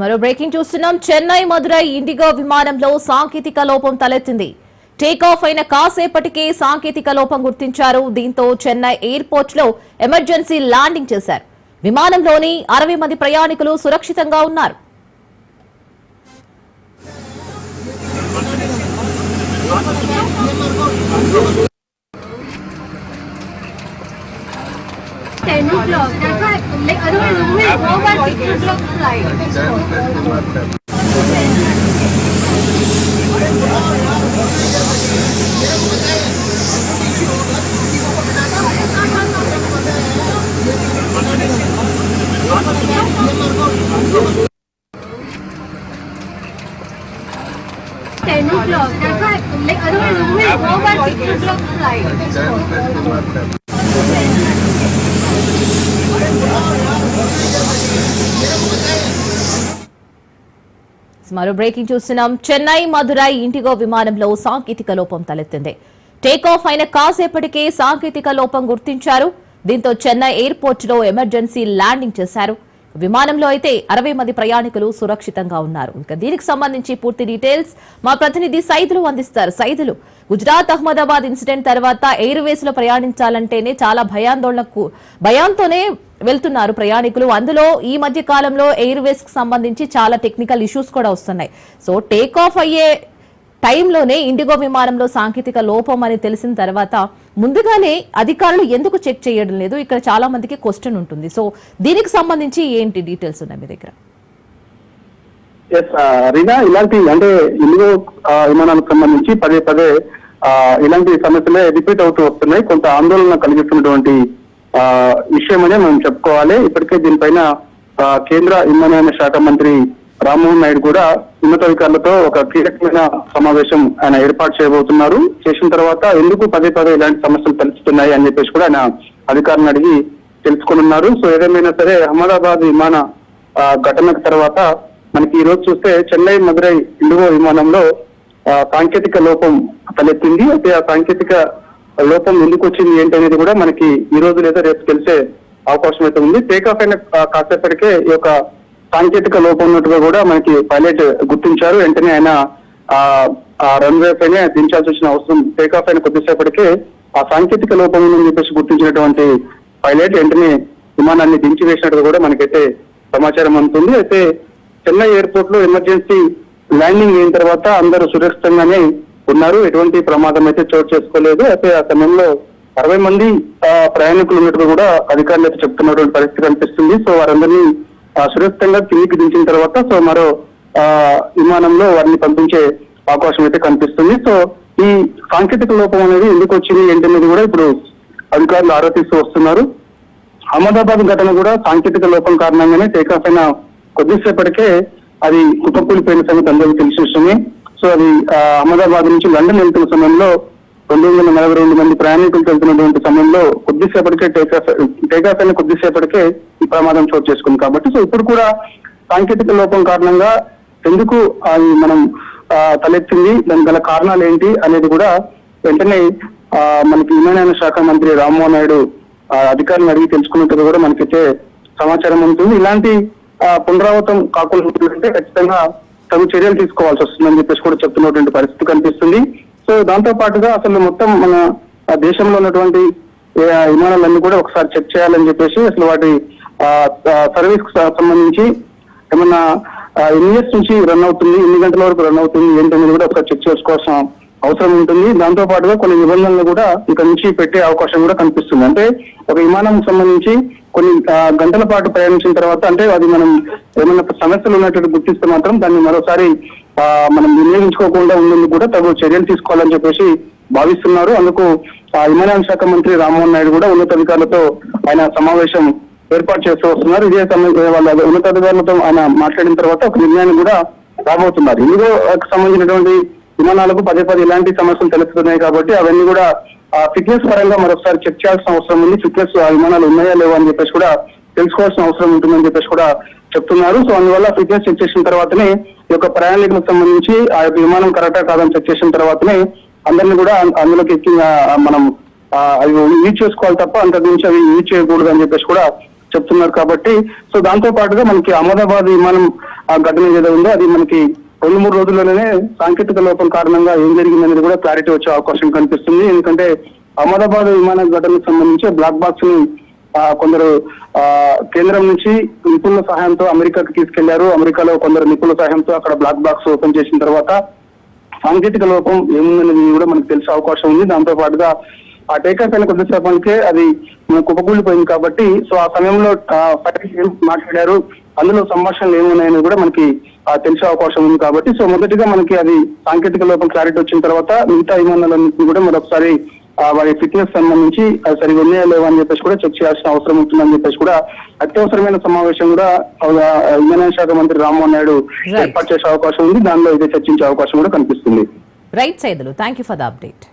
మరో బ్రేకింగ్ చూస్తున్నాం. చెన్నై మదురై ఇండిగో విమానంలో సాంకేతిక లోపం తలెత్తింది. టేకాఫ్ అయిన కాసేపటికే సాంకేతిక లోపం గుర్తించారు. దీంతో చెన్నై ఎయిర్పోర్ట్లో ఎమర్జెన్సీ ల్యాండింగ్ చేశారు. విమానంలోని అరవై మంది ప్రయాణికులు సురక్షితంగా ఉన్నారు. Ten o'clock. Like otherwise, only no one picture look like. Ten o'clock. That's why, like otherwise, only. మరో బ్రేకింగ్ చూస్తున్నాం. చెన్నై మధురై ఇండిగో విమానంలో సాంకేతిక లోపం తలెత్తింది. టేక్ ఆఫ్ అయిన కాసేపటికే సాంకేతిక లోపం గుర్తించారు. దీంతో చెన్నై ఎయిర్పోర్ట్లో ఎమర్జెన్సీ ల్యాండింగ్ చేశారు. విమానంలో అయితే అరవై మంది ప్రయాణికులు సురక్షితంగా ఉన్నారు. ఇంకా దీనికి సంబంధించి పూర్తి డీటెయిల్స్ మా ప్రతినిధి సైదులు అందిస్తారు. సైదులు గుజరాత్ అహ్మదాబాద్ ఇన్సిడెంట్ తర్వాత ఎయిర్వేస్లో ప్రయాణించాలంటేనే చాలా భయాందోళనకు భయాంతోనే వెళ్తున్నారు ప్రయాణికులు. అందులో ఈ మధ్య కాలంలో ఎయిర్వేస్కి సంబంధించి చాలా టెక్నికల్ ఇష్యూస్ కూడా వస్తున్నాయి. సో టేక్ ఆఫ్ అయ్యే టైంలోనే ఇండిగో విమానంలో సాంకేతిక లోపం అని తెలిసిన తర్వాత ముందుగానే అధికారులు ఎందుకు చెక్ చేయడం లేదు? ఇక్కడ చాలా మందికి క్వశ్చన్ ఉంటుంది. సో దీనికి సంబంధించి ఏంటి డీటెయిల్స్ ఉన్నాయి మీ దగ్గర? ఎస్ రీనా ఇలాంటి అంటే ఇండిగో విమానాలకు సంబంధించి పదే పదే ఇలాంటి సమస్యలే రిపీట్ అవుతూ వస్తున్నాయి. కొంత ఆందోళన కలిగిస్తున్నటువంటి విషయమనే మనం చెప్పుకోవాలి. ఇప్పటికే దీనిపైన కేంద్ర విమానయాన శాఖ మంత్రి రామ్మోహన్ నాయుడు కూడా ఉన్నతాధికారులతో ఒక కీలకమైన సమావేశం ఆయన ఏర్పాటు చేయబోతున్నారు. చేసిన తర్వాత ఎందుకు పదే పదే ఇలాంటి సమస్యలు తలుస్తున్నాయి అని చెప్పేసి కూడా ఆయన అధికారులను అడిగి తెలుసుకున్నారు సో ఏదేమైనా సరే అహ్మదాబాద్ విమాన ఘటన తర్వాత మనకి ఈ రోజు చూస్తే చెన్నై మదురై ఇండిగో విమానంలో సాంకేతిక లోపం తలెత్తింది. అయితే ఆ సాంకేతిక లోపం ఎందుకు వచ్చింది ఏంటి అనేది కూడా మనకి ఈ రోజు లేదా రేపు తెలిసే అవకాశం అయితే ఉంది. టేక్ ఆఫ్ అయిన కాసేపటికే ఈ యొక్క సాంకేతిక లోపం ఉన్నట్టుగా కూడా మనకి పైలట్ గుర్తించారు. వెంటనే ఆయన ఆ, రన్వే పైన దించాల్సి వచ్చిన అవసరం టేక్ ఆఫ్ అయిన కొద్దిసేపటికే ఆ సాంకేతిక లోపం ఉందని చెప్పేసి గుర్తించినటువంటి పైలట్ వెంటనే విమానాన్ని దించి వేసినట్టుగా కూడా మనకైతే సమాచారం అందుతుంది. అయితే చెన్నై ఎయిర్పోర్ట్లో ఎమర్జెన్సీ ల్యాండింగ్ అయిన తర్వాత అందరూ సురక్షితంగానే ఉన్నారు. ఎటువంటి ప్రమాదం అయితే చోటు చేసుకోలేదు. అయితే ఆ సమయంలో అరవై మంది ప్రయాణికులు ఉన్నట్టుగా కూడా అధికారులు అయితే చెప్తున్నటువంటి పరిస్థితి కనిపిస్తుంది. సో వారందరినీ సురక్షితంగా కిందికి దించిన తర్వాత సో మరో విమానంలో వారిని పంపించే అవకాశం అయితే కనిపిస్తుంది. సో ఈ సాంకేతిక లోపం అనేది ఎందుకు వచ్చింది ఏంటనేది కూడా ఇప్పుడు అధికారులు ఆరోపిస్తూ వస్తున్నారు. అహ్మదాబాద్ ఘటన కూడా సాంకేతిక లోపం కారణంగానే టేకాఫ్ అయిన కొద్దిసేపటికే అది కుప్పకూలిపోయిన సంగతి అందరికీ తెలిసిన వస్తుంది సో అది అహ్మదాబాద్ నుంచి లండన్ వెళ్తున్న సమయంలో రెండు వందల నలభై రెండు మంది ప్రయాణికులు వెళ్తున్నటువంటి సమయంలో కొద్దిసేపటికే టేకాఫ్ టేకాఫ్ అయిన కొద్దిసేపటికే ఈ ప్రమాదం చోటు చేసుకుంది కాబట్టి సో ఇప్పుడు కూడా సాంకేతిక లోపం కారణంగా ఎందుకు అది మనం తలెత్తింది దాని గల కారణాలు ఏంటి అనేది కూడా వెంటనే ఆ, మనకి విమానయాన శాఖ మంత్రి రామ్మోహన్ నాయుడు ఆ, అధికారులను అడిగి తెలుసుకున్నట్టుగా కూడా మనకైతే సమాచారం ఉంటుంది. ఇలాంటి పునరావృతం కాకుండా అంటే ఖచ్చితంగా తగు చర్యలు తీసుకోవాల్సి వస్తుందని చెప్పేసి కూడా చెప్తున్నటువంటి పరిస్థితి కనిపిస్తుంది. సో దాంతో పాటుగా అసలు మొత్తం మన దేశంలో ఉన్నటువంటి విమానాలన్నీ కూడా ఒకసారి చెక్ చేయాలని చెప్పేసి అసలు వాటి సర్వీస్కు సంబంధించి ఏమన్నా ఎన్ని ఇయర్స్ నుంచి రన్ అవుతుంది ఎన్ని గంటల వరకు రన్ అవుతుంది ఏంటనేది కూడా ఒకసారి చెక్ చేసుకోవాల్సిన అవసరం ఉంటుంది. దాంతో పాటుగా కొన్ని నిబంధనలు కూడా ఇక్కడ నుంచి పెట్టే అవకాశం కూడా కనిపిస్తుంది. అంటే ఒక విమానం సంబంధించి కొన్ని గంటల పాటు ప్రయాణించిన తర్వాత అంటే అది మనం ఏమైనా సమస్యలు ఉన్నట్టు గుర్తిస్తే మాత్రం దాన్ని మరోసారి మనం వినియోగించుకోకుండా ఉండేందుకు కూడా తగు చర్యలు తీసుకోవాలని చెప్పేసి భావిస్తున్నారు. అందుకు ఆ, విమానయాన శాఖ మంత్రి రామ్మోహన్ నాయుడు కూడా ఉన్నతాధికారులతో ఆయన సమావేశం ఏర్పాటు చేస్తూ వస్తున్నారు. ఇదే సమయం వాళ్ళ ఉన్నతాధికారులతో ఆయన మాట్లాడిన తర్వాత ఒక నిర్ణయాన్ని కూడా రాబోతున్నారు. ఇందులో సంబంధించినటువంటి విమానాలకు పదే పదే ఇలాంటి సమస్యలు తెలుస్తున్నాయి కాబట్టి అవన్నీ కూడా ఫిట్నెస్ పరంగా మరొకసారి చెక్ చేయాల్సిన అవసరం ఉంది. ఫిట్నెస్ ఆ విమానాలు ఉన్నాయా లేవా అని చెప్పేసి కూడా తెలుసుకోవాల్సిన అవసరం ఉంటుందని చెప్పేసి కూడా చెప్తున్నారు. సో అందువల్ల ఫిట్నెస్ చెక్ చేసిన తర్వాతనే ఈ యొక్క ప్రయాణికులకు సంబంధించి ఆ యొక్క విమానం కరెక్టా కాదని చెక్ చేసిన తర్వాతనే అందరినీ కూడా అందులోకి ఎక్కి మనం అవి యూజ్ చేసుకోవాలి తప్ప అంతకు మించి అవి యూజ్ చేయకూడదు అని చెప్పేసి కూడా చెప్తున్నారు కాబట్టి సో దాంతో పాటుగా మనకి అహ్మదాబాద్ విమానం ఆ ఘటన ఏదో ఉందో అది మనకి రెండు మూడు రోజుల్లోనే సాంకేతిక లోపం కారణంగా ఏం జరిగిందనేది కూడా క్లారిటీ వచ్చే అవకాశం కనిపిస్తుంది. ఎందుకంటే అహ్మదాబాద్ విమాన ఘటనకు సంబంధించి బ్లాక్ బాక్స్ని కొందరు కేంద్రం నుంచి నిపుణుల సహాయంతో అమెరికాకి తీసుకెళ్ళారు. అమెరికాలో కొందరు నిపుణుల సహాయంతో అక్కడ బ్లాక్ బాక్స్ ఓపెన్ చేసిన తర్వాత సాంకేతిక లోపం ఏముందనేది కూడా మనకు తెలిసే అవకాశం ఉంది. దాంతో పాటుగా ఆ టేకప్ అయిన కొద్దిసేపటికే అది మనకు కుప్పకూలిపోయింది కాబట్టి సో ఆ సమయంలో మాట్లాడారు. అందులో సంభాషణలు ఏమున్నాయని కూడా మనకి తెలిసే అవకాశం ఉంది కాబట్టి సో మొదటిగా మనకి అది సాంకేతిక లోపం క్లారిటీ వచ్చిన తర్వాత మిగతా విమానాలన్నింటినీ కూడా మరొకసారి వారి ఫిట్నెస్ సంబంధించి అది సరిగా ఉన్నాయా లేవా అని చెప్పేసి కూడా చెక్ చేయాల్సిన అవసరం ఉంటుందని చెప్పేసి కూడా అత్యవసరమైన సమావేశం కూడా విమానయాన శాఖ మంత్రి రామ్మోహన్ నాయుడు. ఏర్పాటు చేసే అవకాశం ఉంది. దానిలో ఇదే చర్చించే అవకాశం కూడా కనిపిస్తుంది. Right Saidulu thank you for the update